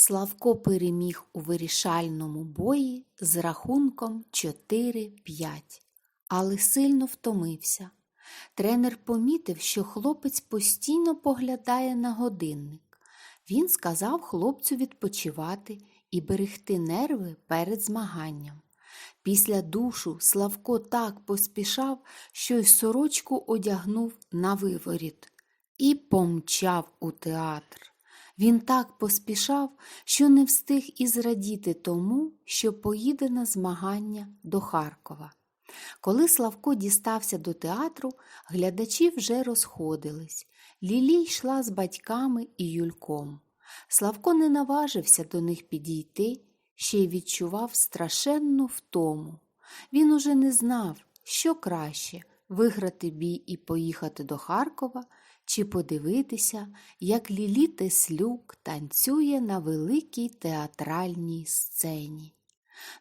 Славко переміг у вирішальному бої з рахунком 4-5, але сильно втомився. Тренер помітив, що хлопець постійно поглядає на годинник. Він сказав хлопцю відпочивати і берегти нерви перед змаганням. Після душу Славко так поспішав, що й сорочку одягнув на виворіт і помчав у театр. Він так поспішав, що не встиг і зрадіти тому, що поїде на змагання до Харкова. Коли Славко дістався до театру, глядачі вже розходились. Лілі йшла з батьками і Юльком. Славко не наважився до них підійти, ще й відчував страшенну втому. Він уже не знав, що краще виграти бій і поїхати до Харкова, чи подивитися, як Лілі Теслюк танцює на великій театральній сцені.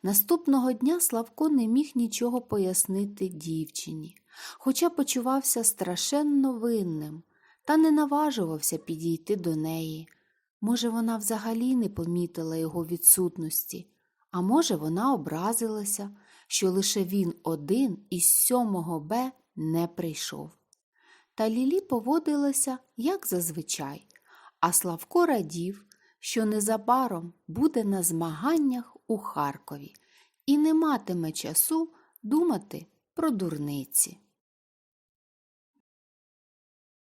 Наступного дня Славко не міг нічого пояснити дівчині, хоча почувався страшенно винним та не наважувався підійти до неї. Може, вона взагалі не помітила його відсутності, а може, вона образилася, що лише він один із сьомого Б не прийшов. Та Лілі поводилася, як зазвичай, а Славко радів, що незабаром буде на змаганнях у Харкові і не матиме часу думати про дурниці.